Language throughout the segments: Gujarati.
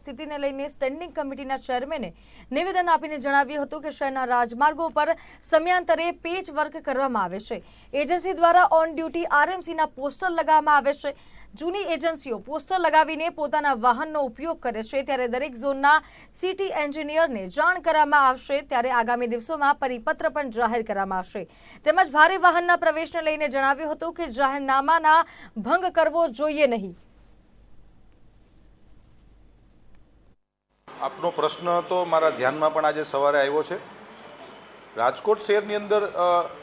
સ્થિતિને લઈને સ્ટેન્ડિંગ કમિટીના ચેરમેને નિવેદન આપીને જણાવ્યું હતું કે શહેરના રાજમાર્ગો પર સમયાંતરે પેચ વર્ક કરવામાં આવે છે. એજન્સી દ્વારા ઓન ડ્યુટી આરએમસીના પોસ્ટર લગાવવામાં આવે છે. જૂની એજન્સીઓ પોસ્ટર લગાવીને પોતાના વાહનનો ઉપયોગ કરે છે. ત્યારે દરેક ઝોનના સિટી એન્જિનિયરને જાણ કરવામાં આવશે. ત્યારે આગામી દિવસોમાં પરિપત્ર પણ જાહેર કરવામાં આવશે. તેમજ ભારે વાહનના પ્રવેશને લઈને જણાવ્યું હતું કે જાહેરનામાના ભંગ કરવો જોઈએ નહીં. આપનો પ્રશ્ન તો મારા ધ્યાનમાં પણ આજે સવારે આવ્યો છે. રાજકોટ શહેરની અંદર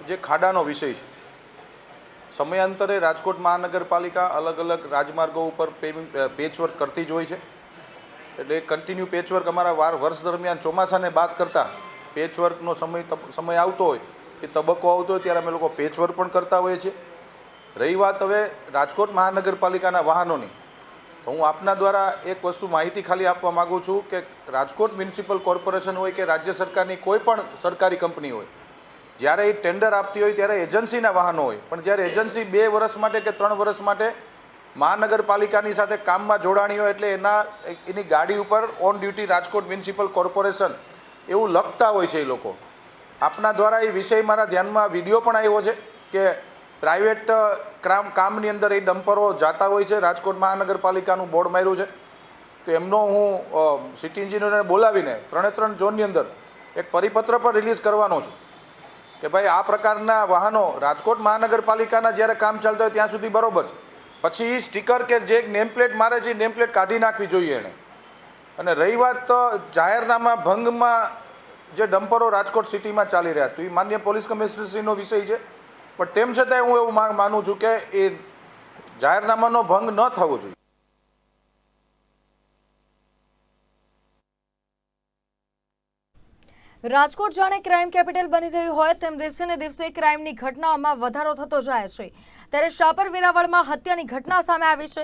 જે ખાડાનો વિષય છે. સમયાંતરે રાજકોટ મહાનગરપાલિકા અલગ અલગ રાજમાર્ગો ઉપર પેચવર્ક કરતી જ હોય છે. એટલે કન્ટિન્યુ પેચવર્ક અમારા વાર, વર્ષ દરમિયાન ચોમાસાને બાદ કરતાં પેચવર્કનો સમય સમય આવતો હોય, એ તબક્કો આવતો હોય ત્યારે અમે લોકો પેચવર્ક પણ કરતા હોઈએ છીએ. રહી વાત હવે રાજકોટ મહાનગરપાલિકાના વાહનોની. તો હું આપના દ્વારા એક વસ્તુ માહિતી ખાલી આપવા માગું છું કે રાજકોટ મ્યુનિસિપલ કોર્પોરેશન હોય કે રાજ્ય સરકારની કોઈ પણ સરકારી કંપની હોય, જ્યારે એ ટેન્ડર આપતી હોય ત્યારે એજન્સીના વાહનો હોય, પણ જ્યારે એજન્સી બે વર્ષ માટે કે ત્રણ વર્ષ માટે મહાનગરપાલિકાની સાથે કામમાં જોડાણી હોય એટલે એના એની ગાડી ઉપર on duty Rajkot municipal corporation એવું લખતા હોય છે એ લોકો. આપના દ્વારા એ વિષય મારા ધ્યાનમાં વીડિયો પણ આવ્યો છે કે પ્રાઇવેટ ક્રામ, કામની અંદર એ ડમ્પરો જાતા હોય છે. રાજકોટ મહાનગરપાલિકાનું બોર્ડ માર્યું છે. તો એમનો હું સિટી એન્જિનિયરને બોલાવીને ત્રણે ત્રણ ઝોનની અંદર એક પરિપત્ર પણ રિલીઝ કરવાનો છું કે ભાઈ આ પ્રકારના વાહનો રાજકોટ મહાનગરપાલિકાના જ્યારે કામ ચાલતા હોય ત્યાં સુધી બરોબર છે. પછી સ્ટીકર કે જે નેમ પ્લેટ મારે છે નેમ પ્લેટ કાઢી નાખવી જોઈએ એણે. અને રહી વાત તો જાહેરનામા ભંગમાં જે ડમ્પરો રાજકોટ સિટીમાં ચાલી રહ્યા તો એ માન્ય પોલીસ કમિશનરશ્રીનો વિષય છે. પણ તેમ છતાંય હું એવું માનું છું કે એ જાહેરનામાનો ભંગ ન થવો જોઈએ. રાજકોટ જાણે ક્રાઇમ કેપિટલ બની રહ્યું હોય તેમ દિવસે ને દિવસે ક્રાઇમની ઘટનાઓમાં વધારો થતો જાય છે. ત્યારે શાપર વેરાવળમાં હત્યાની ઘટના સામે આવી છે.